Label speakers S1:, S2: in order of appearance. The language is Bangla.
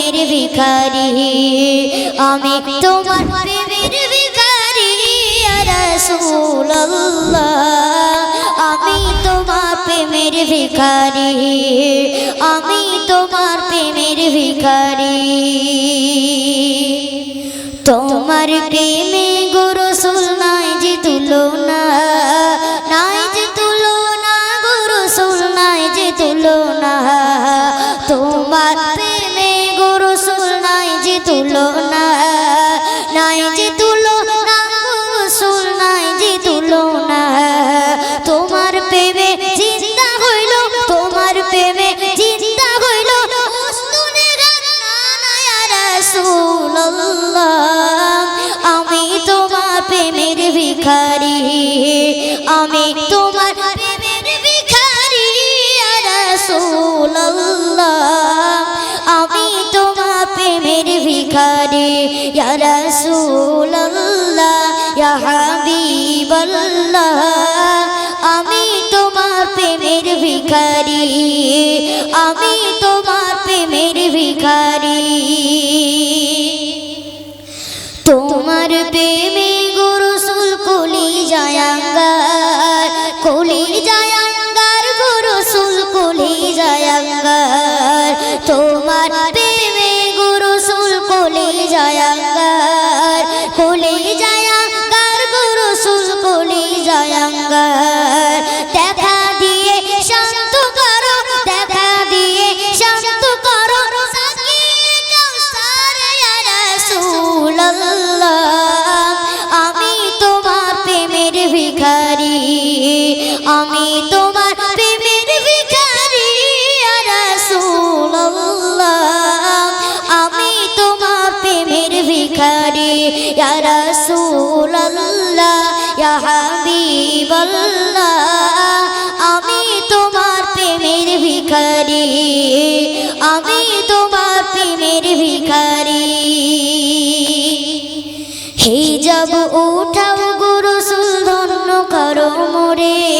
S1: প্রেমের ভিখারি। আমি তোমার প্রেমের ভিখারি রসুল্লাহ আমি তোমার প্রেমের ভিখারি। আমি তোমার প্রেমের ভিখারি। তোমার প্রেমে গুরু নাই যে তুলনা গুরু নাই যে তুলনা। তোমার প্রেমে চিন্তা হইল, তোমার প্রেমে চিন্তা হইল। আমি তোমার প্রেমের ভিখারি, আমি তোমার প্রেমের ভিখারি রাসূলুল্লাহ। আমি তোমার প্রেমের ভিখারি ইয়া রাসূলুল্লাহ ইয়া আমি তোমার প্রেমের ভিখারি আমি তোমার প্রেমের ভিখারি। তোমার প্রেমে হিজাব উঠাও গুরু ধন্য করো মোরে।